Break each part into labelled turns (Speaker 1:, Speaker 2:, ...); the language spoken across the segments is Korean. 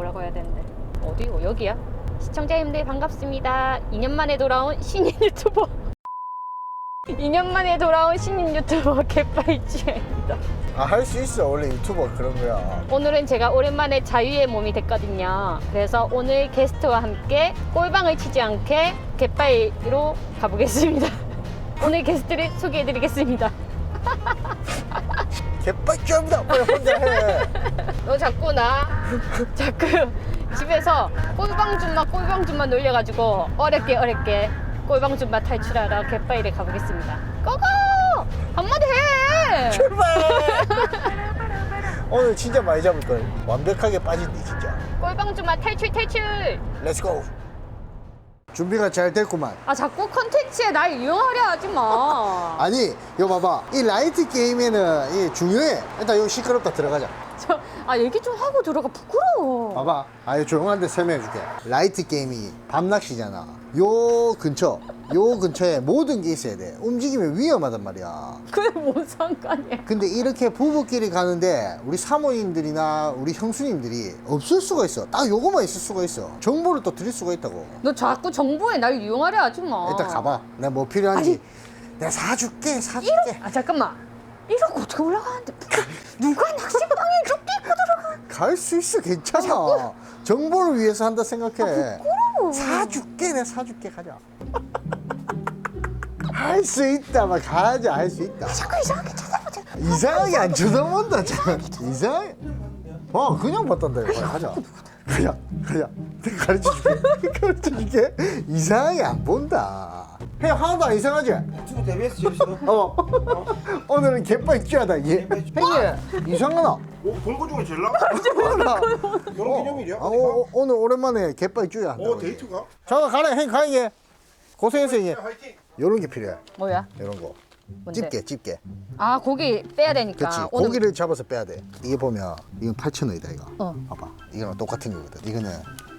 Speaker 1: 뭐라고 해야 되는데 어디고 여기야? 시청자님들 반갑습니다. 2년 만에 돌아온 신인 유튜버 2년 만에 돌아온 신인 유튜버 개빠이치입니다.
Speaker 2: 아 할 수 있어 원래 유튜버 그런 거야
Speaker 1: 오늘은 제가 오랜만에 자유의 몸이 됐거든요. 그래서 오늘 게스트와 함께 꼴방을 치지 않게 갯바위로 가보겠습니다. 오늘 게스트를 소개해드리겠습니다.
Speaker 2: 개빡점다 빨리 혼자 해
Speaker 1: 너 자꾸 나 자꾸 집에서 꼴방줌만 꼴방줌만 놀려가지고 어렵게 어렵게 꼴방줌만 탈출하러 갯바위를 가보겠습니다. 고고! 한마디 해!
Speaker 2: 출발 오늘 진짜 많이 잡을 걸 완벽하게 빠진디 진짜
Speaker 1: 꼴방줌만 탈출 탈출!
Speaker 2: 렛츠고 준비가 잘 됐구만.
Speaker 1: 아 자꾸 컨텐츠에 날 이용하려 하지 마.
Speaker 2: 아니 이거 봐봐. 이 라이트 게임에는 이 중요해. 일단 여기 시끄럽다. 들어가자.
Speaker 1: 저, 아 얘기 좀 하고 들어가. 부끄러워.
Speaker 2: 봐봐. 아유 조용한데 설명해 줄게. 라이트 게임이 밤낚시잖아. 요 근처 요 근처에 모든 게 있어야 돼 움직이면 위험하단 말이야
Speaker 1: 그게 뭔 상관이야?
Speaker 2: 근데 이렇게 부부끼리 가는데 우리 사모님들이나 우리 형수님들이 없을 수가 있어 딱 요거만 있을 수가 있어 정보를 또 드릴 수가 있다고
Speaker 1: 너 자꾸 정보에 날 이용하려 하지 마.
Speaker 2: 일단 가봐 내가 뭐 필요한지 내가 사줄게 사줄게
Speaker 1: 아 잠깐만. 이러고 어떻게 올라가는데? 누가 낚시방에 이렇게 입고 들어가?
Speaker 2: 갈 수 있어 괜찮아 정보를 위해서 한다 생각해
Speaker 1: 부끄러워.
Speaker 2: 사줄게 내가 사줄게 가자. 할 수 있다 막 가자 할 수 있다.
Speaker 1: 자꾸 이상하게 쳐다보자.
Speaker 2: 이상하게 안 쳐다본다 참. 이상하게 어 그냥 봤단다 이거. 가자. 가자 가자. 내가 가르쳐 줄게. 가르쳐 줄게. 이상하게 안 본다 해 하나도 안 이상하지?
Speaker 3: 유튜브 데뷔했어 지금
Speaker 2: 어 오늘은 개빨 쥐하다 얘 형님 이상하나?
Speaker 3: 오, 본거 중에 제일 나?
Speaker 2: 몰라
Speaker 3: 결혼 기념일이야?
Speaker 2: 아, 오, 오늘 오랜만에 개빨 쥐야
Speaker 3: 오 데이트가?
Speaker 2: 잠깐 가래 형 가게 고생했어 형님
Speaker 3: 화이팅!
Speaker 2: 요런 게 필요해
Speaker 1: 뭐야?
Speaker 2: 요런 거
Speaker 1: 뭔데?
Speaker 2: 집게 집게
Speaker 1: 아 고기 빼야 되니까.
Speaker 2: 그렇지
Speaker 1: 오늘
Speaker 2: 고기를 잡아서 빼야 돼 이게 보면 이건 8,000원이다 이거
Speaker 1: 어.
Speaker 2: 봐봐 이거랑 똑같은 거거든 이거는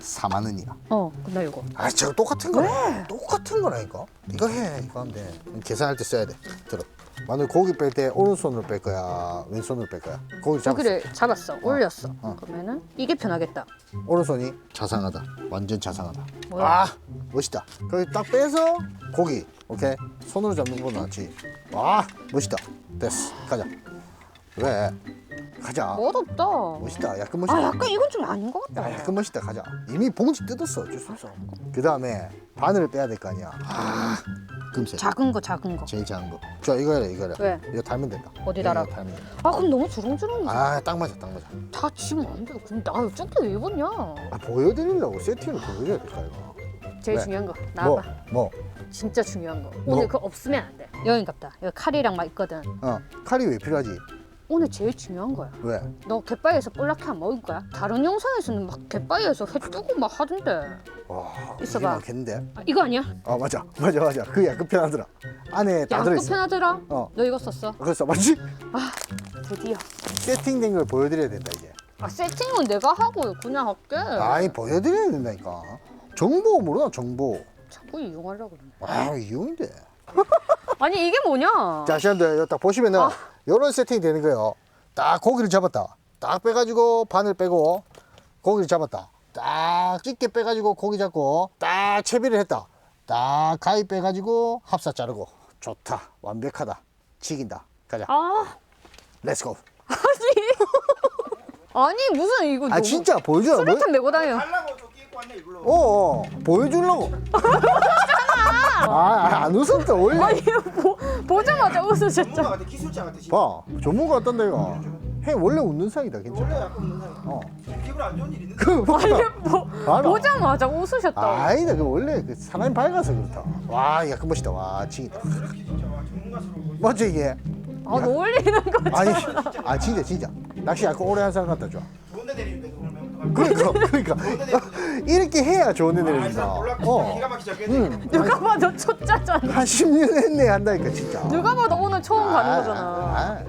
Speaker 2: 4만 원이야.
Speaker 1: 어, 나 이거.
Speaker 2: 아 저거 똑같은 거네. 똑같은 거라니까? 이거 해 이거 하면 돼. 계산할 때 써야 돼. 들어. 마늘 고기 뺄 때 오른손으로 뺄 거야 왼손으로 뺄 거야. 고기 잡았어.
Speaker 1: 고기를 잡았어, 올렸어.
Speaker 2: 어.
Speaker 1: 그러면은 이게 편하겠다.
Speaker 2: 오른손이 자상하다. 완전 자상하다.
Speaker 1: 뭐야?
Speaker 2: 아 멋있다. 그리고 딱 빼서 고기. 오케이? 손으로 잡는 건 낫지. 와 멋있다. 됐어. 가자. 왜 가자
Speaker 1: 멋없다.
Speaker 2: 멋있다 약간 멋있다
Speaker 1: 아 약간 이건 좀 아닌 것 같다.
Speaker 2: 야, 약간 멋있다 가자 이미 봉지 뜯었어 어쩔 수 없어 그 다음에 바늘을 빼야 될 거 아니야 아 금세
Speaker 1: 작은 거 작은 거.
Speaker 2: 제일 작은 거저 이거 해라 이거 해라
Speaker 1: 왜?
Speaker 2: 이거 달면 된다
Speaker 1: 어디 달아?
Speaker 2: 이거 달면 된다
Speaker 1: 아 그럼 너무 주렁주렁. 아.
Speaker 2: 아딱 맞아 딱 맞아
Speaker 1: 다 지면 안 돼. 그럼 나 저게 왜 입었냐?
Speaker 2: 아 보여드리려고 세팅을 보여줘야 될까 이거
Speaker 1: 제일
Speaker 2: 왜?
Speaker 1: 중요한 거
Speaker 2: 뭐?
Speaker 1: 나와봐.
Speaker 2: 뭐?
Speaker 1: 진짜 중요한 거.
Speaker 2: 뭐?
Speaker 1: 오늘 그거 없으면 안 돼. 여행 갔다. 여기 칼이랑 막 있거든.
Speaker 2: 어 칼이 왜 필요하지?
Speaker 1: 오늘 제일 중요한 거야.
Speaker 2: 왜?
Speaker 1: 너 갯바위에서 볼락해 안 먹을 거야? 다른 영상에서는 막 갯바위에서 회 뜨고 막 하던데.
Speaker 2: 와
Speaker 1: 있어봐.
Speaker 2: 이게 많겠는데?
Speaker 1: 아, 이거 아니야?
Speaker 2: 아 맞아 맞아 맞아 그게 약간 편하더라 안에 다 들어있어
Speaker 1: 편하더라.
Speaker 2: 어.
Speaker 1: 너 이거 썼어?
Speaker 2: 그래서 맞지?
Speaker 1: 드디어.
Speaker 2: 세팅된 걸 보여드려야 된다 이제
Speaker 1: 아 세팅은 내가 하고 그냥 할게.
Speaker 2: 아니 보여드려야 된다니까 정보 모르나 정보
Speaker 1: 자꾸 이용하려고 그러네.
Speaker 2: 아 이용인데
Speaker 1: 아니 이게 뭐냐?
Speaker 2: 자 시험들 여기 딱 보시면은
Speaker 1: 아.
Speaker 2: 요런 세팅이 되는 거예요. 딱 고기를 잡았다. 딱 빼가지고 바늘 빼고 고기를 잡았다. 딱 찢게 빼가지고 고기 잡고 딱 채비를 했다. 딱 가위 빼가지고 합사 자르고. 좋다. 완벽하다. 지긴다. 가자.
Speaker 1: 아.
Speaker 2: 렛츠고
Speaker 1: 아니 무슨 이거
Speaker 2: 아
Speaker 1: 너무
Speaker 2: 진짜 보여줘 뭐,
Speaker 1: 수류탄 메고 다녀.
Speaker 3: 달라고 왔네
Speaker 2: 어, 어. 보여주려고. 아, 안 웃었다 원래.
Speaker 1: 아니 보, 보자마자 웃으셨죠?
Speaker 3: 전문가 같아 기술자 같아 진짜
Speaker 2: 봐 전문가 같단다 이거. 해 원래 웃는 사이다
Speaker 3: 원래
Speaker 2: 괜찮아.
Speaker 3: 약간 웃는 사람
Speaker 2: 어.
Speaker 3: 기분 안 좋은 일 있는데.
Speaker 2: 그 봐.
Speaker 1: 아니 보,
Speaker 2: 알아.
Speaker 1: 보자마자 웃으셨다.
Speaker 2: 아니다 그 원래 그 사람이 밝아서 그렇다. 와 약간 멋있다. 와 지기다.
Speaker 3: 그렇게 진짜 와 전문가스러워
Speaker 2: 맞지 이게?
Speaker 1: 아 놀리는 거죠.
Speaker 2: 아니 아 진짜 진짜 낚시 약간 오래 한 사람 같다 좋아.
Speaker 3: 좋은데 멘트
Speaker 2: 그러니까 그러니까 이렇게 해야 좋은 애
Speaker 3: 아, 진짜
Speaker 2: 어.
Speaker 3: 기가 잡겠네
Speaker 1: 누가 봐도 초짜잖아.
Speaker 2: 한 10년 했네 한다니까 진짜
Speaker 1: 누가 봐도 오늘 처음 가는 거잖아.
Speaker 2: 아,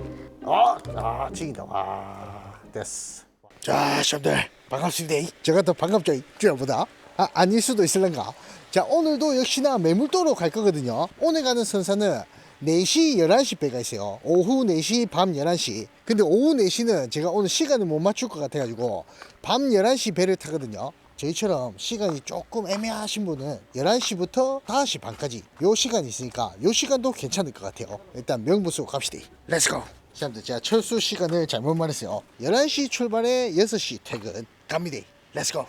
Speaker 2: 아, 아, 지긴다. 와, 됐어. 자, 시험들 반갑습니다. 제가 더 반갑죠, 주야보다. 아, 아닐 수도 있을런가. 자, 오늘도 역시나 매물도로 갈 거거든요. 오늘 가는 선사는 4시, 11시 배가 있어요. 오후 4시, 밤 11시. 근데 오후 4시는 제가 오늘 시간을 못 맞출 것 같아가지고 밤 11시 배를 타거든요. 저희처럼 시간이 조금 애매하신 분은 11시부터 5시 반까지 요 시간이 있으니까 요 시간도 괜찮을 것 같아요. 일단 명부수 갑시다. 렛츠고! 시험들 제가 철수 시간을 잘못 말했어요. 11시 출발에 6시 퇴근 갑니다. 렛츠고!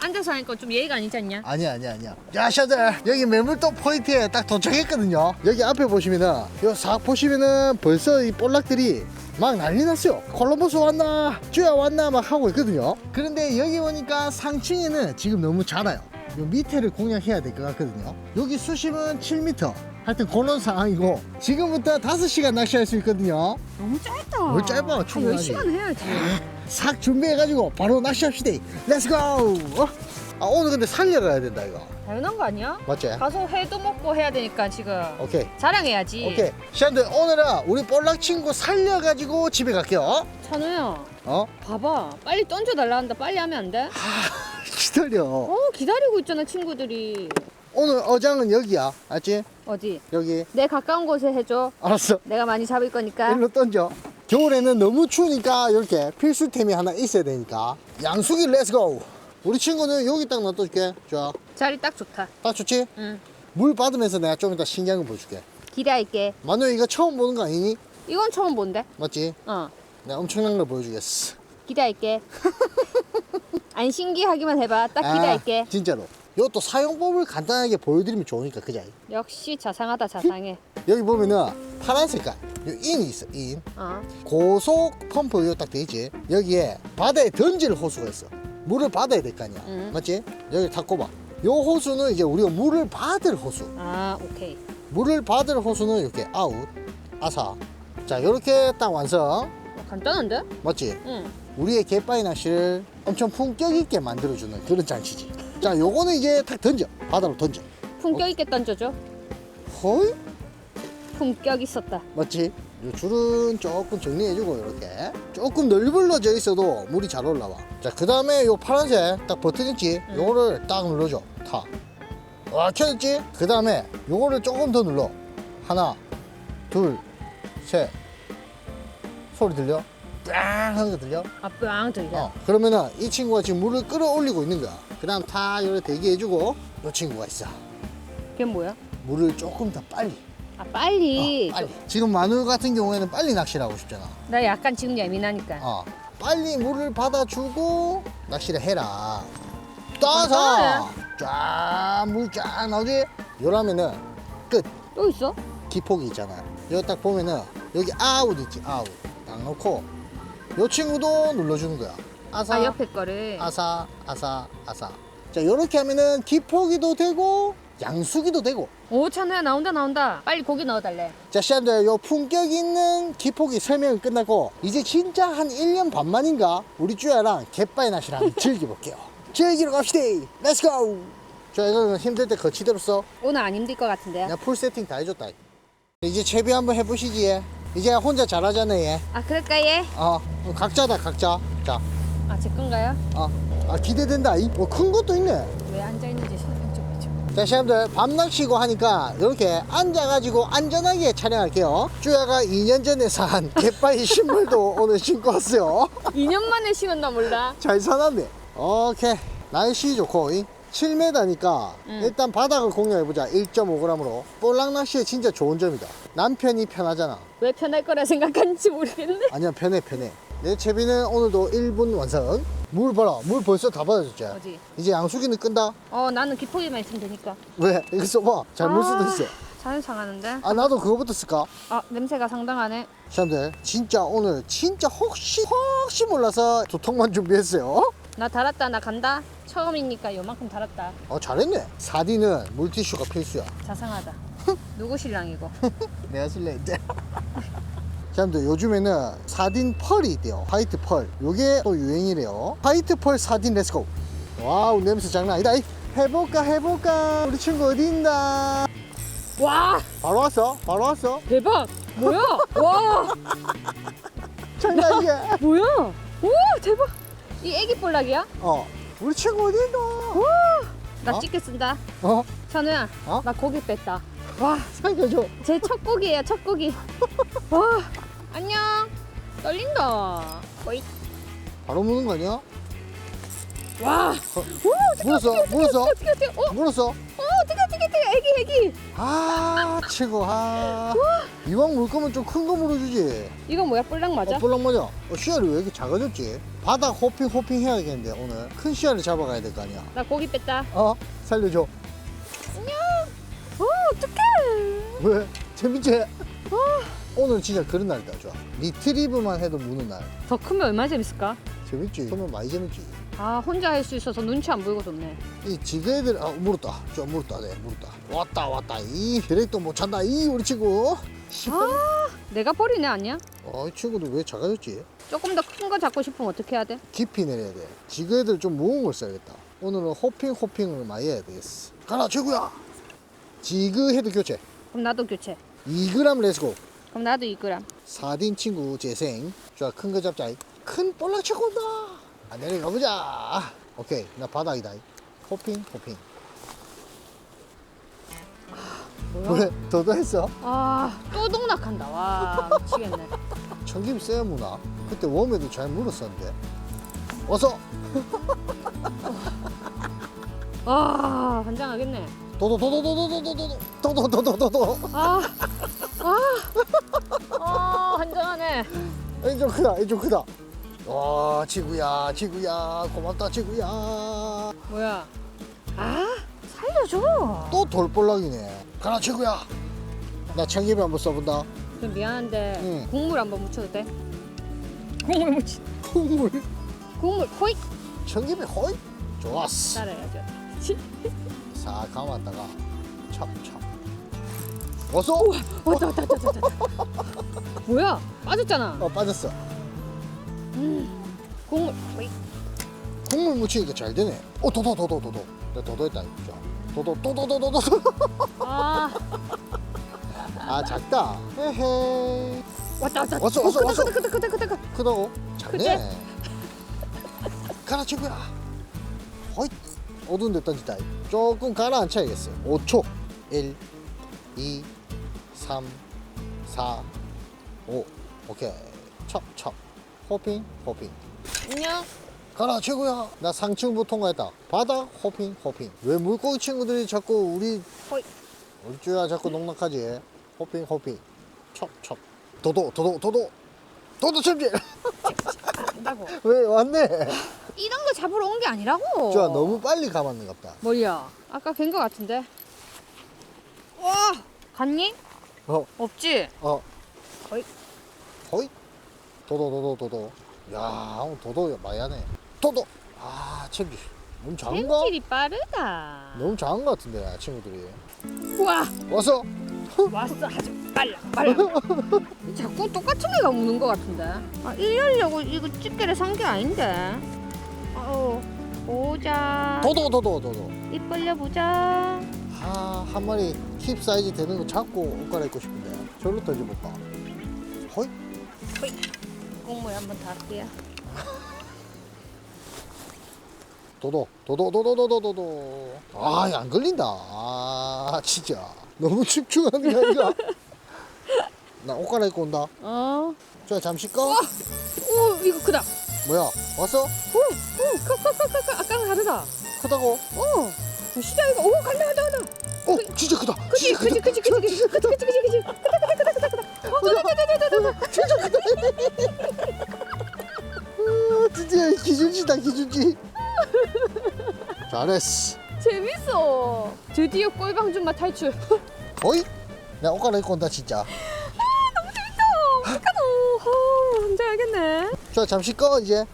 Speaker 1: 앉아서 하니까 좀 예의가 아니지 않냐?
Speaker 2: 아니야 아니야 아니야 야 샤들 여기 매물도 포인트에 딱 도착했거든요 여기 앞에 보시면은 요 싹 보시면은 벌써 이 볼락들이 막 난리 났어요 콜럼버스 왔나 쭈야 왔나 막 하고 있거든요 그런데 여기 오니까 상층에는 지금 너무 작아요 요 밑에를 공략해야 될 것 같거든요 여기 수심은 7m 하여튼 그런 상황이고 지금부터 5시간 낚시할 수 있거든요
Speaker 1: 너무 짧다.
Speaker 2: 뭘 짧아,
Speaker 1: 한
Speaker 2: 충분하지.
Speaker 1: 10시간 해야지.
Speaker 2: 싹 준비해가지고 바로 낚시합시다 렛츠고 어? 아 오늘 근데 살려가야 된다 이거
Speaker 1: 당연한 거 아니야?
Speaker 2: 맞지?
Speaker 1: 가서 회도 먹고 해야 되니까 지금
Speaker 2: 오케이
Speaker 1: 자랑해야지.
Speaker 2: 오케이 시안들 오늘은 우리 볼락 친구 살려가지고 집에 갈게요
Speaker 1: 찬우야,
Speaker 2: 어?
Speaker 1: 봐봐. 빨리 던져달라 한다. 빨리 하면 안 돼?
Speaker 2: 기다려
Speaker 1: 어, 기다리고 있잖아, 친구들이.
Speaker 2: 오늘 어장은 여기야 알지?
Speaker 1: 어디?
Speaker 2: 여기
Speaker 1: 내 가까운 곳에 해줘.
Speaker 2: 알았어
Speaker 1: 내가 많이 잡을 거니까.
Speaker 2: 일로 던져 겨울에는 너무 추우니까 이렇게 필수템이 하나 있어야 되니까 양수기 렛츠고 우리 친구는 여기 딱 놔둬줄게 좋아
Speaker 1: 자리 딱 좋다.
Speaker 2: 딱 좋지?
Speaker 1: 응.
Speaker 2: 물 받으면서 내가 좀 이따 신기한 거 보여줄게
Speaker 1: 기대할게.
Speaker 2: 마누 이거 처음 보는 거 아니니?
Speaker 1: 이건 처음 본데?
Speaker 2: 맞지?
Speaker 1: 어.
Speaker 2: 내가 엄청난 걸 보여주겠어
Speaker 1: 기대할게. 안 신기하기만 해봐. 딱 기대할게.
Speaker 2: 아, 진짜로 이것도 사용법을 간단하게 보여드리면 좋으니까 그자
Speaker 1: 역시 자상하다, 자상해.
Speaker 2: 여기 보면은 파란 색깔 요 인이 있어 인
Speaker 1: 어.
Speaker 2: 고속 펌프 요딱 돼 있지 여기에 바다에 던질 호수가 있어 물을 받아야 될 거 아니야
Speaker 1: 음.
Speaker 2: 맞지 여기 다 꼽아 요 호수는 이제 우리가 물을 받을 호수
Speaker 1: 아, 오케이.
Speaker 2: 물을 받을 호수는 이렇게 아웃 아사 자 요렇게 딱 완성
Speaker 1: 어, 간단한데?
Speaker 2: 맞지
Speaker 1: 응.
Speaker 2: 우리의 갯바위 낚시를 엄청 품격 있게 만들어주는 그런 장치지 자 요거는 이제 딱 던져 바다로 던져
Speaker 1: 품격 있게 던져줘.
Speaker 2: 허이
Speaker 1: 품격 있었다.
Speaker 2: 맞지? 요 줄은 조금 정리해주고 이렇게 조금 널브러져 있어도 물이 잘 올라와 자그 다음에 요 파란색 딱 버튼 있지
Speaker 1: 응.
Speaker 2: 요거를 딱 눌러줘 타와 켜졌지? 그 다음에 요거를 조금 더 눌러 하나 둘셋 소리 들려? 빵 하는 거 들려?
Speaker 1: 아빵 들려.
Speaker 2: 어 그러면은 이 친구가 지금 물을 끌어올리고 있는 거야 그 다음 타 이렇게 대기해주고 요 친구가 있어
Speaker 1: 그게 뭐야?
Speaker 2: 물을 조금 더 빨리
Speaker 1: 아, 빨리.
Speaker 2: 어, 빨리 지금 마누 같은 경우에는 빨리 낚시를 하고 싶잖아
Speaker 1: 나 약간 지금 예민하니까.
Speaker 2: 어, 빨리 물을 받아주고 낚시를 해라.
Speaker 1: 아,
Speaker 2: 따서 쫙물쫙 나오지. 요러면은 끝.
Speaker 1: 또 있어?
Speaker 2: 기폭이 있잖아. 여기 딱 보면은 여기 아웃 있지 아웃. 딱 놓고 요 친구도 눌러주는 거야. 아사
Speaker 1: 아, 옆에 거를.
Speaker 2: 아사 아사 아사. 자 요렇게 하면은 기폭이도 되고 양수기도 되고.
Speaker 1: 오, 찬우야, 나온다, 나온다. 빨리 고기 넣어달래.
Speaker 2: 자, 시험들 요 품격 있는 기폭이 설명이 끝났고 이제 진짜 한 1년 반 만인가 우리 쭈야랑 갯바위 낚시를 한번 즐겨볼게요. 즐기러 갑시다. 렛츠고. 자, 이거는 힘들 때 거치대로 써.
Speaker 1: 오늘 안 힘들 것 같은데요?
Speaker 2: 내가 풀 세팅 다 해줬다. 이제 채비 한번 해보시지. 얘. 이제 혼자 잘하잖아 얘.
Speaker 1: 아, 그럴까, 얘?
Speaker 2: 어, 각자다 각자. 자,
Speaker 1: 아, 제 건가요?
Speaker 2: 어, 아 기대된다. 이, 뭐 큰 것도 있네.
Speaker 1: 왜 앉아있는지 설명 좀 해줘.
Speaker 2: 자, 시험들 밤 낚시고 하니까 이렇게 앉아가지고 안전하게 촬영할게요. 쭈야가 2년 전에 산 갯바위 신발도 오늘 신고 왔어요.
Speaker 1: 2년 만에 신었나 몰라.
Speaker 2: 잘 사놨네. 오케이. 날씨 좋고, 7m니까
Speaker 1: 응.
Speaker 2: 일단 바닥을 공략해보자. 1.5g으로. 볼락 낚시에 진짜 좋은 점이다. 남편이 편하잖아.
Speaker 1: 왜 편할 거라 생각하는지 모르겠네.
Speaker 2: 아니야, 편해, 편해. 내 채비는 오늘도 1분 완성. 물 봐라. 물 벌써 다 받아줬지.
Speaker 1: 어디?
Speaker 2: 이제 양수기는 끈다.
Speaker 1: 어, 나는 기포기만 있으면 되니까.
Speaker 2: 왜? 이거 써봐. 잘못
Speaker 1: 아.
Speaker 2: 수도 있어.
Speaker 1: 자연 상하는데?
Speaker 2: 아, 나도 그거부터 쓸까?
Speaker 1: 아, 냄새가 상당하네.
Speaker 2: 시험들 진짜 오늘 진짜 혹시 혹시 몰라서 두 통만 준비했어요.
Speaker 1: 나 달았다, 나 간다. 처음이니까 요만큼 달았다.
Speaker 2: 어 잘했네. 사디는 물티슈가 필수야.
Speaker 1: 자상하다. 누구 신랑이고?
Speaker 2: 내가 이제. 사람들 요즘에는 사딘 펄이 있대요. 화이트 펄. 요게 또 유행이래요. 화이트 펄 사딘 렛츠고. 와우 냄새 장난 아니다. 이. 해볼까 해볼까. 우리 친구 어디 있나?
Speaker 1: 와,
Speaker 2: 바로 왔어. 바로 왔어.
Speaker 1: 대박! 뭐야? 와,
Speaker 2: 장난 이게.
Speaker 1: 뭐야? 오, 대박! 이 애기 볼락이야?
Speaker 2: 어. 우리 친구 어디 있나?
Speaker 1: 나
Speaker 2: 어?
Speaker 1: 찍게 쓴다.
Speaker 2: 어?
Speaker 1: 찬우야,
Speaker 2: 어?
Speaker 1: 나 고기 뺐다. 와,
Speaker 2: 살려줘.
Speaker 1: 제 첫 고기예요, 첫 고기. 와, 안녕. 떨린다. 어이.
Speaker 2: 바로 무는 거 아니야?
Speaker 1: 와.
Speaker 2: 물었어 물었어
Speaker 1: 어떻게 어떻게? 어?
Speaker 2: 물었어
Speaker 1: 어 어떻게 어떻게 어떻게? 애기 애기.
Speaker 2: 아 최고 아 이왕 물 거면 좀 큰 거 물어주지
Speaker 1: 이거 뭐야? 뿔랑 맞아?
Speaker 2: 어, 볼락 맞아 어, 씨알이 왜 이렇게 작아졌지 바닥 호핑 호핑 해야겠는데 오늘 큰 씨알을 잡아가야 될 거 아니야
Speaker 1: 나 고기 뺐다.
Speaker 2: 어 살려줘
Speaker 1: 안녕. 어 어떡해.
Speaker 2: 왜 재밌지 오늘 진짜 그런 날이다. 좋아. 리트리브만 해도 무는 날.
Speaker 1: 더 크면 얼마나 재밌을까?
Speaker 2: 재밌지. 그러면 많이 재밌지.
Speaker 1: 아 혼자 할 수 있어서 눈치 안 보이고 좋네.
Speaker 2: 이 지그애들 아 물었다. 저 물었다. 네 물었다. 왔다 왔다. 이 드랙도 못 찬다. 이 우리 친구.
Speaker 1: 아 내가 버리네 아니야?
Speaker 2: 어 이 친구도 왜 작아졌지?
Speaker 1: 조금 더 큰 거 잡고 싶으면 어떻게 해야 돼?
Speaker 2: 깊이 내려야 돼. 지그애들 좀 무거운 걸 써야겠다. 오늘은 호핑 호핑을 많이 해야 되겠어. 가라 친구야! 지그 헤드 교체.
Speaker 1: 그럼 나도 교체.
Speaker 2: 2g 렛츠고
Speaker 1: 그럼 나도 2g.
Speaker 2: 사딘 친구 재생. 좋아 큰 거 잡자. 큰 볼락 치고 온다. 아 내려가 보자. 오케이 나 바닥이다. 호핑 호핑.
Speaker 1: 뭐야?
Speaker 2: 왜 더더 했어?
Speaker 1: 아또 농락한다. 와 미치겠네.
Speaker 2: 청김 쎄 무나 그때 웜에도 잘 물었었는데. 어서!
Speaker 1: 아 환장하겠네.
Speaker 2: 도도도도도도도도도도도도도도
Speaker 1: 아, 아, 아, 환장하네.
Speaker 2: 이좀 크다 이좀 크다 와 지구야 지구야 고맙다 지구야
Speaker 1: 뭐야? 아, 살려줘.
Speaker 2: 또 돌볼락이네 가라 지구야 나 청김이 한번 써본다
Speaker 1: 좀 미안한데
Speaker 2: 응.
Speaker 1: 국물 한번 묻혀도 돼? 국물 묻히.
Speaker 2: 콩물
Speaker 1: 국물 호잇
Speaker 2: 청김이 호이 좋았어
Speaker 1: 따라야죠.
Speaker 2: 싹 감았다가 찹찹 어서
Speaker 1: 왔다 왔다 왔다 왔다. 왔다. 뭐야? 빠졌잖아.
Speaker 2: 어 빠졌어
Speaker 1: 음, 국물 호잇.
Speaker 2: 국물 묻히니까 잘 되네 어 도도 도도 도도 내가 도도했다 자 도도 도 도도 도도
Speaker 1: 아,
Speaker 2: 아 작다 헤헤
Speaker 1: 왔다 왔다.
Speaker 2: 왔어,
Speaker 1: 어,
Speaker 2: 왔어,
Speaker 1: 크다,
Speaker 2: 왔어.
Speaker 1: 크다 크다 크다 크다 크다.
Speaker 2: 크다고? 작네 가라 친구야 호잇 어두운 데 던지다 조금 가라앉혀야겠어 5초 1 2 3 4 5 오케이. 첩 첩 호핑 호핑.
Speaker 1: 안녕.
Speaker 2: 가라 친구야. 나 상층부 통과했다. 바닥 호핑 호핑. 왜 물고기 친구들이 자꾸 우리
Speaker 1: 호잇.
Speaker 2: 우리 쭈야 자꾸 농락하지? 호핑 호핑. 첩첩 도도 도도 도도. 도도 챔질.
Speaker 1: 안다고.
Speaker 2: 왜 왔네?
Speaker 1: 이런 거 잡으러 온 게 아니라고.
Speaker 2: 쭈야 너무 빨리 감았는갑다.
Speaker 1: 뭐야? 아까 뵌 거 같은데. 와, 갔니?
Speaker 2: 어
Speaker 1: 없지.
Speaker 2: 어.
Speaker 1: 호잇.
Speaker 2: 호잇. 도도 도도 도도. 야, 도도 많이 하네. 도도. 아, 챔질. 너무 작은가?
Speaker 1: 햄질이 빠르다.
Speaker 2: 너무 작은 것 같은데 친구들이.
Speaker 1: 우와,
Speaker 2: 와서.
Speaker 1: 왔어 아주 빨라 빨라. 자꾸 똑같은 애가 무는 거 같은데. 아, 이러려고 이거 집게를 산 게 아닌데. 아우, 보자.
Speaker 2: 도도 도도 도도.
Speaker 1: 입 벌려 보자.
Speaker 2: 아, 한 마리 킵 사이즈 되는 거 잡고 옷 갈아입고 싶은데. 저로 던져볼까? 호잇.
Speaker 1: 국물 한번 다 할게요.
Speaker 2: 도도 도도 도도 도도 도도. 아, 안 걸린다. 아, 진짜. 너무 집중하는 거 아이가? 나옷 갈아입고 온다.
Speaker 1: 어.
Speaker 2: 저 잠시 꺼.
Speaker 1: 오, 이거 크다.
Speaker 2: 뭐야? 왔어?
Speaker 1: 오, 오, 크크크크크. 아까랑 다르다.
Speaker 2: 크다고?
Speaker 1: 오, 시작 이거. 오, 간다 간다 간다.
Speaker 2: 어, 진짜 크다.
Speaker 1: 그치,
Speaker 2: 진짜
Speaker 1: 그치,
Speaker 2: 크다.
Speaker 1: 그치, 그치, 그치, 그치, 그치, 그치, 그치.
Speaker 2: 아, 드디어 기준지다 기준지 잘했어
Speaker 1: 재밌어. 드디어 꼴방 줌마 탈출.
Speaker 2: 어이 내가 옷 갈아입고 온다 진짜
Speaker 1: 어떡하노. 어, 혼자 알겠네.
Speaker 2: 자 잠시 꺼 이제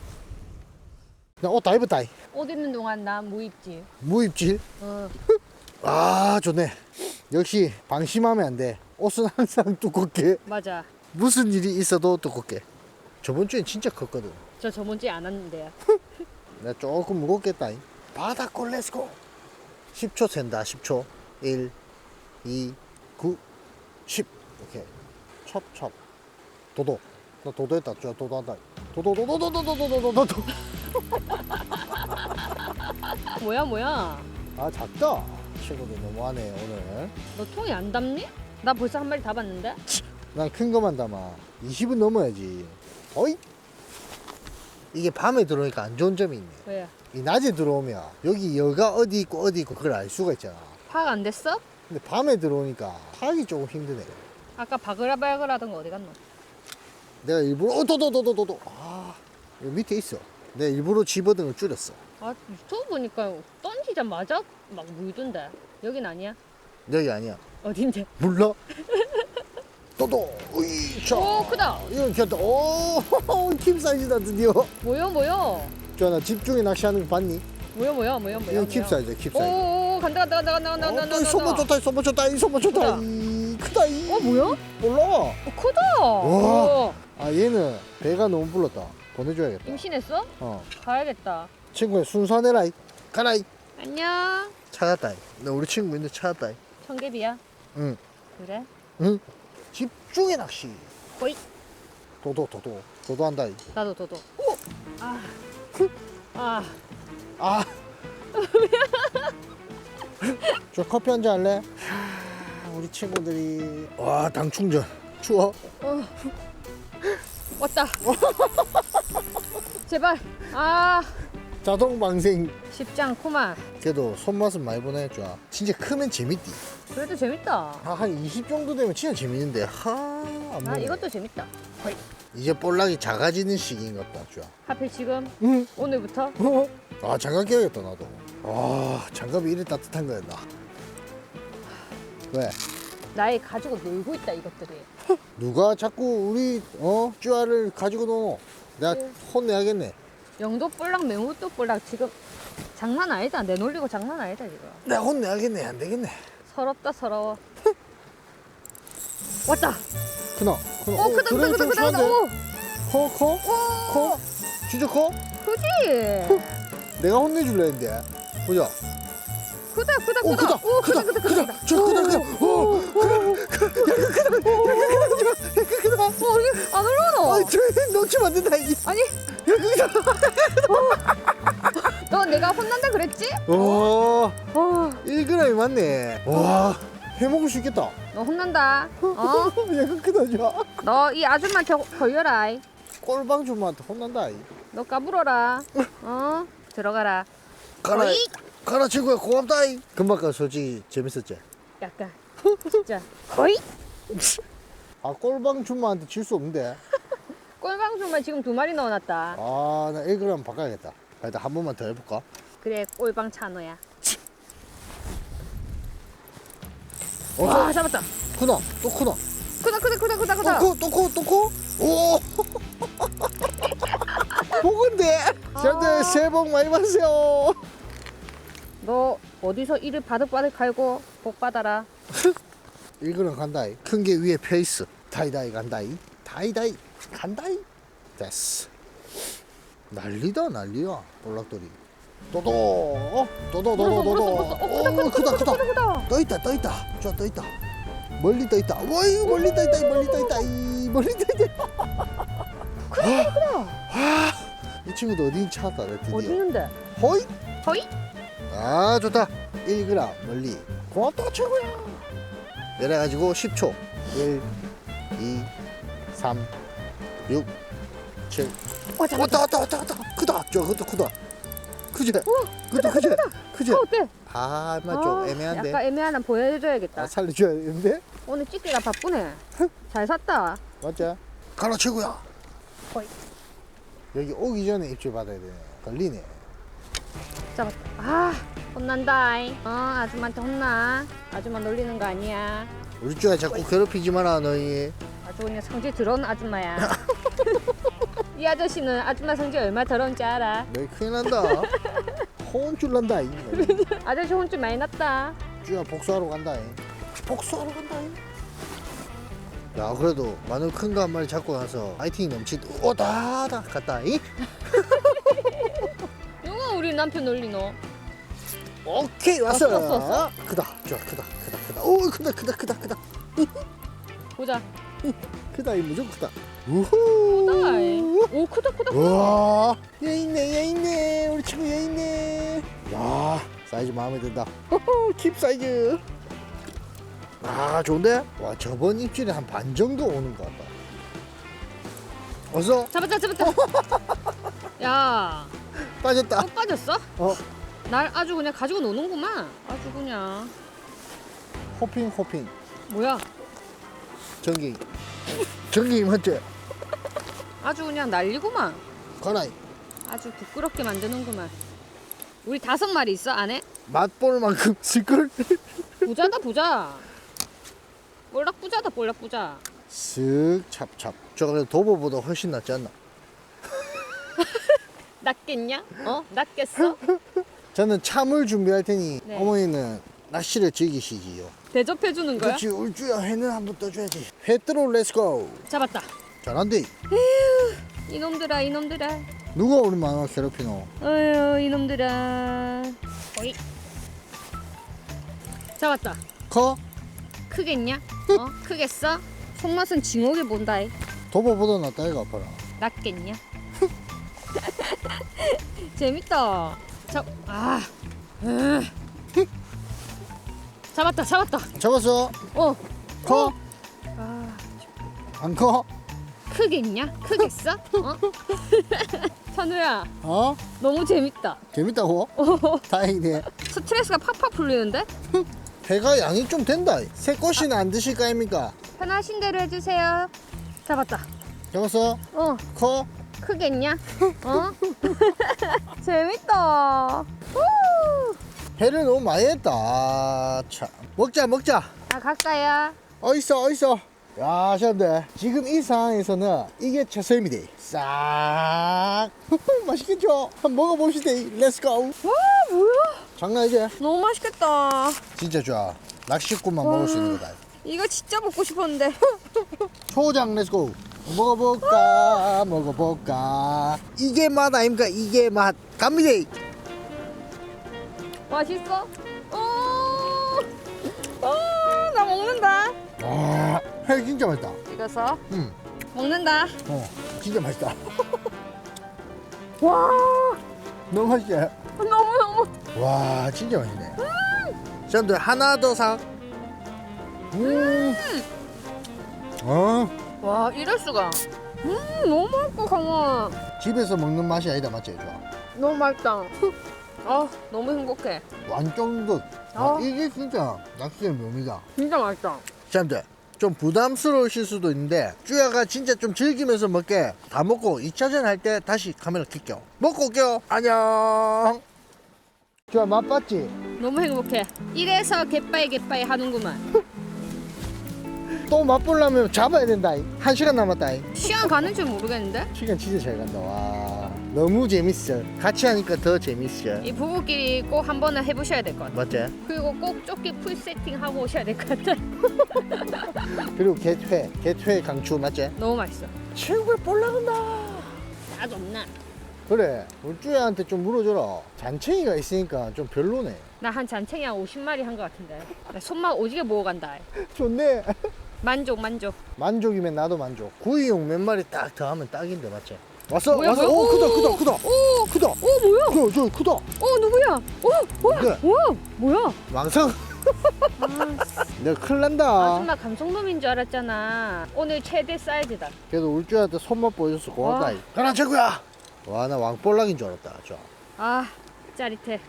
Speaker 2: 나 옷 다 입었다 이.
Speaker 1: 옷 입는 동안 난 무입지.
Speaker 2: 무입질
Speaker 1: 어.
Speaker 2: 아 좋네. 역시 방심하면 안 돼. 옷은 항상 두껍게.
Speaker 1: 맞아.
Speaker 2: 무슨 일이 있어도 두껍게. 저번 주엔 진짜 컸거든.
Speaker 1: 저 저번 주에 안 왔는데요.
Speaker 2: 내가 조금 무겁겠다. 이. 바닥골 렛츠고 10초 센다 10초. 1 2 9 10 오케이. 첩첩. 도도. 나 도도 했다. 저 도도 한다. 도도 도도 도도 도도 도도 도도
Speaker 1: 뭐야 뭐야.
Speaker 2: 아 작다 친구들 너무하네 오늘
Speaker 1: 너 통이 안 담니? 나 벌써 한 마리 다 봤는데.
Speaker 2: 난 큰 거만 담아 20은 넘어야지 어이 이게 밤에 들어오니까 안 좋은 점이 있네
Speaker 1: 왜?
Speaker 2: 이 낮에 들어오면 여기 여가 어디 있고 어디 있고 그걸 알 수가 있잖아
Speaker 1: 파악 안 됐어?
Speaker 2: 근데 밤에 들어오니까 파악이 조금 힘드네
Speaker 1: 아까 바글바글 하던 거 어디 갔노?
Speaker 2: 내가 일부러 어도도도도도도 아 여기 밑에 있어 내가 일부러 집어등을 줄였어.
Speaker 1: 아 유튜브 보니까 던지자마자 막 물던데. 여긴 아니야?
Speaker 2: 여기 아니야.
Speaker 1: 어딘데?
Speaker 2: 몰라 도도! 으이차
Speaker 1: 오 크다.
Speaker 2: 이건 귀엽다. 오킴 사이즈다 드디어.
Speaker 1: 뭐요 뭐요?
Speaker 2: 저나 집중해 낚시하는 거 봤니?
Speaker 1: 뭐요 뭐요 뭐요 뭐요
Speaker 2: 이건 킵 사이즈야 킵 사이즈.
Speaker 1: 오오오 간다 간다 간다 간다 간다
Speaker 2: 어,
Speaker 1: 간다
Speaker 2: 또
Speaker 1: 간다.
Speaker 2: 손못 줬다 손못 줬다 이 손못 줬다.
Speaker 1: 크다.
Speaker 2: 이 크다 이.
Speaker 1: 어 뭐야?
Speaker 2: 몰라
Speaker 1: 어, 크다. 어,
Speaker 2: 아 얘는 배가 너무 불렀다 보내줘야겠다.
Speaker 1: 임신했어?
Speaker 2: 어.
Speaker 1: 가야겠다.
Speaker 2: 친구야 순산해라. 이 가라 이.
Speaker 1: 안녕.
Speaker 2: 찾았다 이. 나 우리 친구 있는데 찾았다 이.
Speaker 1: 청개비야?
Speaker 2: 응.
Speaker 1: 그래?
Speaker 2: 응. 집중해 낚시.
Speaker 1: 호이.
Speaker 2: 도도 도도. 도도 한다 이.
Speaker 1: 나도 도도. 아. 아.
Speaker 2: 아. 저 커피 한 잔 할래? 하, 우리 친구들이. 와 당 충전. 추워
Speaker 1: 왔다. 제발. 아.
Speaker 2: 자동 방생.
Speaker 1: 쉽지 않구만.
Speaker 2: 그래도 손맛은 많이 보내줘 진짜 크면 재밌디.
Speaker 1: 그래도 재밌다.
Speaker 2: 아, 한 20 정도 되면 진짜 재밌는데. 하 안
Speaker 1: 아
Speaker 2: 먹네.
Speaker 1: 이것도 재밌다.
Speaker 2: 이제 볼락이 작아지는 시기인 것 같다 주야
Speaker 1: 하필 지금
Speaker 2: 응.
Speaker 1: 오늘부터?
Speaker 2: 어? 아 장갑 껴야겠다 나도. 아 장갑이 이래 따뜻한 거였나. 왜?
Speaker 1: 나이 가지고 놀고 있다 이것들이
Speaker 2: 누가 자꾸 우리 어 쭈아를 가지고 노노 내가
Speaker 1: 네.
Speaker 2: 혼내야겠네.
Speaker 1: 영도 볼락 매무도 볼락 지금 장난 아니다. 내 놀리고 장난 아니다 지금.
Speaker 2: 내가 혼내야겠네. 안 되겠네.
Speaker 1: 서럽다 서러워. 왔다!
Speaker 2: 크나 크나.
Speaker 1: 오 크다 크다 크다
Speaker 2: 좀
Speaker 1: 크다? 오
Speaker 2: 커? 커? 커? 진짜 커?
Speaker 1: 크지?
Speaker 2: 내가 혼내줄래 했는데. 보자
Speaker 1: 크다 크다
Speaker 2: 오
Speaker 1: 크다.
Speaker 2: 크다
Speaker 1: 오
Speaker 2: 크다 크다 크다. 저 크다 크다. 오 크다
Speaker 1: 어 이게 안 올라오노
Speaker 2: 아, 저 놓치면 안 된다 이
Speaker 1: 아니. 너 내가 혼난다 그랬지?
Speaker 2: 와
Speaker 1: 어,
Speaker 2: 1g이 맞네. 와. 해먹을 수 있겠다.
Speaker 1: 너 혼난다. 어?
Speaker 2: 얘가 크다 좋아
Speaker 1: 너이 아줌마한테 걸려라 이.
Speaker 2: 꼴방 주마한테 혼난다 이.
Speaker 1: 너 까불어라. 어? 들어가라.
Speaker 2: 가라.
Speaker 1: 어이.
Speaker 2: 가라 친구야. 고맙다. 이 금방 가. 솔직히 재밌었지?
Speaker 1: 약간. 진짜. 어이?
Speaker 2: 아 꼴방 주마한테 질 수 없는데.
Speaker 1: 꼴방수만 지금 두 마리 넣어놨다.
Speaker 2: 아나 1g 바꿔야겠다. 일단 한 번만 더 해볼까?
Speaker 1: 그래 꼴방 찬호야.
Speaker 2: 어,
Speaker 1: 와 잡았다.
Speaker 2: 크나? 또 크나?
Speaker 1: 크다 크다 크다 크다 크다.
Speaker 2: 또 커, 또 커, 또 커? 오! 복은데? 저한테 새해 복 많이 받으세요.
Speaker 1: 너 어디서 이를 바득바득 갈고 복 받아라
Speaker 2: 일그는 간다이. 큰 게 위에 펴 있어. 다이다이 간다이. 다이다이 간다이. 됐어. 난리다, 난리야. 볼락돌이. 도도. 어? 도도, 도도, 도도. 오, 크다, 크다. 떠 있다, 떠 있다. 저떠 있다. 멀리 떠 있다. 와, 이 멀리 떠 있다, 이 멀리 떠 있다. 이 멀리 떠 있다. 크다, 크다. 이 친구도 어디 찾았다, 내 드디어.
Speaker 1: 어디 있는데?
Speaker 2: 호이.
Speaker 1: 허이?
Speaker 2: 아 좋다. 1g 멀리. 고맙다 최고야. 내려가지고 10초. 1 2 3 6
Speaker 1: 7와 잡았다
Speaker 2: 왔다 왔다 왔다 왔다. 크다. 저 그것도 크다. 크지? 그것도 크지? 크지?
Speaker 1: 어, 어때?
Speaker 2: 아 인마 좀
Speaker 1: 아,
Speaker 2: 애매한데.
Speaker 1: 약간 애매한 한 보여줘야겠다.
Speaker 2: 아, 살려줘야 되는데?
Speaker 1: 오늘 찍기가 바쁘네. 잘 샀다.
Speaker 2: 맞지? 가라 최고야.
Speaker 1: 호이.
Speaker 2: 여기 오기 전에 입질 받아야 되네 걸리네
Speaker 1: 잡았다 아 혼난다 어 아줌마한테 혼나 아줌마 놀리는 거 아니야
Speaker 2: 우리 쪽에 자꾸 괴롭히지 마라 너희
Speaker 1: 아주 그냥 성질 더러운 아줌마야 이 아저씨는 아줌마 성질 얼마나 더러운지 알아
Speaker 2: 너희 큰일 난다 혼줄 난다 이
Speaker 1: 아저씨 혼쭐 많이 났다
Speaker 2: 쭈야 복수하러 간다. 잉. 복수하러 간다. 잉. 야 그래도 마늘 큰 거 한 마리 잡고 가서 파이팅이 넘치. 오다다 갔다. 잉.
Speaker 1: 우리 남편 놀리노
Speaker 2: 오케이 왔어.
Speaker 1: 왔어, 왔어, 왔어.
Speaker 2: 크다. 쭈야 크다 크다 크다. 오 크다 크다 크다 크다
Speaker 1: 보자
Speaker 2: 크다 이 무조건 크다. 우후.
Speaker 1: 크다 오 크다 크다
Speaker 2: 와, 얘 있네, 얘 있네, 우리 친구 얘 있네. 야, 사이즈 마음에 든다. 호호, 킵 사이즈. 아, 좋은데? 와, 저번 입질에 한 반 정도 오는 것 같다. 어서
Speaker 1: 잡았다 잡았다. 야,
Speaker 2: 빠졌다.
Speaker 1: 또 빠졌어?
Speaker 2: 어
Speaker 1: 날 아주 그냥 가지고 노는구만. 아주 그냥.
Speaker 2: 호핑 호핑
Speaker 1: 뭐야?
Speaker 2: 전기 전기 맞지?
Speaker 1: 아주 그냥 난리구만.
Speaker 2: 가라이
Speaker 1: 아주 부끄럽게 만드는구만. 우리 다섯 마리 있어 안에?
Speaker 2: 맛볼 만큼 시끌
Speaker 1: 부자다 부자. 볼락 부자다 볼락 부자.
Speaker 2: 쓱 찹찹 저거 도보보다 훨씬 낫지 않나?
Speaker 1: 낫겠냐? 어? 낫겠어?
Speaker 2: 저는 참을 준비할 테니
Speaker 1: 네.
Speaker 2: 어머니는 낚시를 즐기시지요.
Speaker 1: 대접해 주는 거야?
Speaker 2: 그렇지 울주야 회는 한 번 떠줘야지. 회 뜨러 렛츠고.
Speaker 1: 잡았다.
Speaker 2: 잘한대.
Speaker 1: 이놈들아 이놈들아.
Speaker 2: 누가 우리 마누라 괴롭히노?
Speaker 1: 어휴 이놈들아. 어이. 잡았다.
Speaker 2: 커?
Speaker 1: 크겠냐? 어? 크겠어? 손맛은 징하게 본다. 이.
Speaker 2: 도보보다 낫다 이가 아파라.
Speaker 1: 낫겠냐? 재밌다. 잡, 아, 으. 잡았다, 잡았다.
Speaker 2: 잡았어?
Speaker 1: 어,
Speaker 2: 커?
Speaker 1: 아,
Speaker 2: 안 커?
Speaker 1: 크겠냐? 크겠어? 어? 찬우야,
Speaker 2: 어?
Speaker 1: 너무 재밌다.
Speaker 2: 재밌다고? 다행이네.
Speaker 1: 스트레스가 팍팍 풀리는데?
Speaker 2: 회가 양이 좀 된다. 새 꽃이는 안 드실 거 아닙니까?
Speaker 1: 편하신 대로 해주세요. 잡았다.
Speaker 2: 잡았어?
Speaker 1: 어,
Speaker 2: 커?
Speaker 1: 크겠냐? 어? 재밌다. 우!
Speaker 2: 회를 너무 많이 했다. 아, 참. 먹자 먹자.
Speaker 1: 아, 갈까요?
Speaker 2: 어있어 어 있어 야 시험들 지금 이 상황에서는 이게 최선입니다 싹 맛있겠죠? 한번 먹어봅시다 렛츠고
Speaker 1: 와, 뭐야?
Speaker 2: 장난 이지?
Speaker 1: 너무 맛있겠다.
Speaker 2: 진짜 좋아 낚시꾼만 먹을 수 있는 거다
Speaker 1: 이거 진짜 먹고 싶었는데.
Speaker 2: 초장 렛츠고 먹어볼까 먹어볼까 이게 맛 아닙니까 이게 맛 갑니다
Speaker 1: 맛있어? 어, 어, 나 먹는다.
Speaker 2: 와회 진짜 맛있다
Speaker 1: 익어서
Speaker 2: 응.
Speaker 1: 먹는다.
Speaker 2: 어 진짜 맛있다
Speaker 1: 와,
Speaker 2: 너무 맛있지?
Speaker 1: 너무 너무.
Speaker 2: 와 진짜 맛있네 시험들 하나 더사 음. 어
Speaker 1: 와, 이럴 수가. 음, 너무 맛있고 강원.
Speaker 2: 집에서 먹는 맛이 아니다 맞지 좋아
Speaker 1: 너무 맛있다. 아, 너무 행복해.
Speaker 2: 완전 아,
Speaker 1: 어.
Speaker 2: 이게 진짜 낚시의 묘미다
Speaker 1: 진짜 맛있다.
Speaker 2: 잠들 좀 부담스러우실 수도 있는데 쭈야가 진짜 좀 즐기면서 먹게 다 먹고 2차전 할 때 다시 카메라 켤게요 먹고 올게요 안녕 쭈야 맛봤지?
Speaker 1: 너무 행복해. 이래서 갯바이 갯바이 하는구만.
Speaker 2: 또 맛보려면 잡아야 된다 한 시간 남았다
Speaker 1: 시간 가는 줄 모르겠는데?
Speaker 2: 시간 진짜 잘 간다 와 너무 재밌어 같이 하니까 더 재밌어
Speaker 1: 이 부부끼리 꼭 한 번은 해보셔야 될 것 같아.
Speaker 2: 맞지?
Speaker 1: 그리고 꼭 조끼 풀 세팅 하고 오셔야 될 것 같아.
Speaker 2: 그리고 개회 개회 강추 맞지?
Speaker 1: 너무 맛있어.
Speaker 2: 최고의 볼라간다
Speaker 1: 나도 없나?
Speaker 2: 그래 울주야한테 좀 물어줘라 잔챙이가 있으니까 좀 별로네
Speaker 1: 나 한 잔챙이 한 50마리 한 것 같은데. 나 손맛 오지게 모아간다.
Speaker 2: 좋네
Speaker 1: 만족 만족.
Speaker 2: 만족이면 나도 만족 구이용 몇 마리 딱 더하면 딱인데 맞지? 왔어
Speaker 1: 뭐야,
Speaker 2: 왔어
Speaker 1: 뭐야?
Speaker 2: 오 크다
Speaker 1: 오,
Speaker 2: 크다 크다
Speaker 1: 오,
Speaker 2: 크다
Speaker 1: 오 뭐야?
Speaker 2: 저, 저 크다
Speaker 1: 어 누구야? 오, 와,
Speaker 2: 네.
Speaker 1: 와, 뭐야?
Speaker 2: 왕성
Speaker 1: 아,
Speaker 2: 내가 큰일 난다
Speaker 1: 아줌마 감성돔인 줄 알았잖아. 오늘 최대 사이즈다.
Speaker 2: 그래도 울주야한테 손맛 보여줘서 고맙다
Speaker 1: 와.
Speaker 2: 가라 최고야 와 나 왕볼락인 줄 알았다 저
Speaker 1: 아, 짜릿해.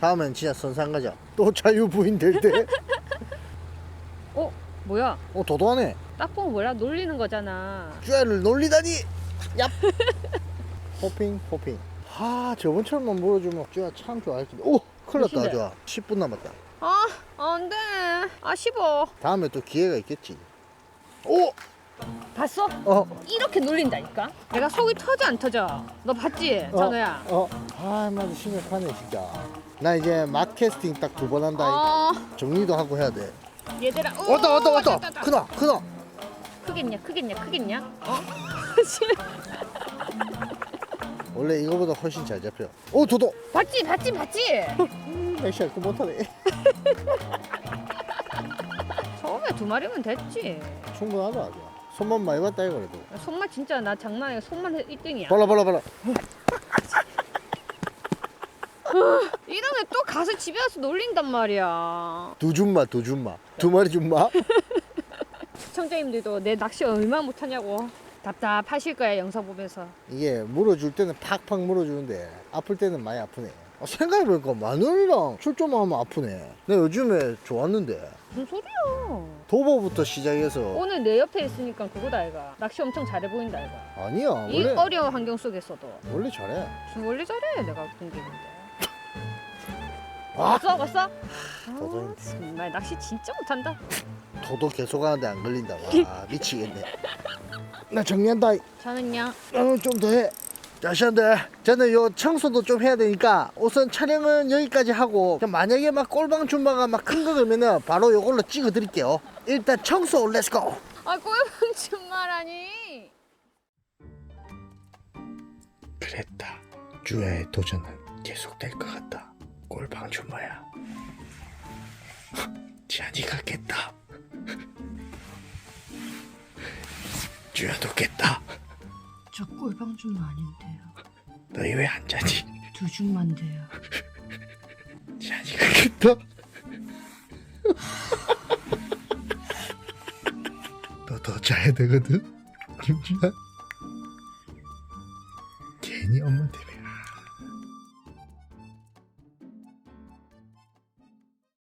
Speaker 2: 다음엔 진짜 선상 가자 또 자유부인 될 때
Speaker 1: 어, 뭐야?
Speaker 2: 어 도도하네
Speaker 1: 딱 보면 뭐야? 놀리는 거잖아.
Speaker 2: 쭈야를 놀리다니 얍 호핑 호핑 하 저번처럼만 물어주면 쭈야 참 좋아할 텐데 오 큰일 났다
Speaker 1: 몇인데?
Speaker 2: 쭈야 10분 남았다
Speaker 1: 아, 안 돼. 아쉬워.
Speaker 2: 다음에 또 기회가 있겠지 오!
Speaker 1: 봤어?
Speaker 2: 어
Speaker 1: 이렇게 놀린다니까? 내가 속이 터져 안 터져? 너 봤지? 찬호야.
Speaker 2: 어, 아, 맞아, 심각하네, 진짜. 나 이제 맛 캐스팅 딱 두 번 한다.
Speaker 1: 어,
Speaker 2: 정리도 하고 해야 돼.
Speaker 1: 얘들아. 오,
Speaker 2: 왔다, 왔다, 왔다.
Speaker 1: 왔다.
Speaker 2: 크다, 크다.
Speaker 1: 크겠냐? 크겠냐? 크겠냐? 어?
Speaker 2: 원래 이거보다 훨씬 잘 잡혀. 오, 도도.
Speaker 1: 봤지? 봤지? 봤지?
Speaker 2: 낚시 할거 못하네.
Speaker 1: 처음에 두 마리면 됐지.
Speaker 2: 충분하다, 아주. 손만 많이 봤다, 이거 그래도.
Speaker 1: 손맛 진짜 나 장난 아니야. 손맛 1등이야.
Speaker 2: 발라, 발라, 발라.
Speaker 1: 이러면 또 가서 집에 와서 놀린단 말이야.
Speaker 2: 두 줌마, 두 줌마. 두 마리 줌마.
Speaker 1: 시청자님들도 내 낚시 얼마나 못하냐고. 답답하실 거야 영상 보면서.
Speaker 2: 이게 물어줄 때는 팍팍 물어주는데 아플 때는 많이 아프네. 아, 생각해보니까 마늘이랑 출조하면 아프네. 내가 요즘에 좋았는데
Speaker 1: 무슨 소리야?
Speaker 2: 도보부터 시작해서
Speaker 1: 오늘 내 옆에 있으니까 그거다 아이가. 낚시 엄청 잘해 보인다 아이가.
Speaker 2: 아니야
Speaker 1: 이
Speaker 2: 원래
Speaker 1: 어려운 환경 속에서도
Speaker 2: 원래 잘해.
Speaker 1: 무슨 원래 잘해 내가 본 게 있는데.
Speaker 2: 아
Speaker 1: 왔어 왔어? 아, 정말 낚시 진짜 못한다.
Speaker 2: 도도 계속 하는데 안 걸린다. 와 미치겠네. 나 정리한다.
Speaker 1: 저는요.
Speaker 2: 나는 좀 더 해. 자시한데 저는 요 청소도 좀 해야 되니까 우선 촬영은 여기까지 하고 만약에 막 꼴방 줌마가 막 큰 거 그러면은 바로 요걸로 찍어 드릴게요 일단 청소 렛츠고
Speaker 1: 아 꼴방 준말하니.
Speaker 2: 그랬다 주야의 도전은 계속될 것 같다 꼴방 줌마야. 지안이가 깼다. 주야도 깼다.
Speaker 4: 저 꼴방 좀 아닌데요.
Speaker 2: 너희 왜 안 자니
Speaker 4: 두 줌만 돼요.
Speaker 2: 지안이가 깼다. 너 더 자야 되거든 김주야 괜히 엄마한테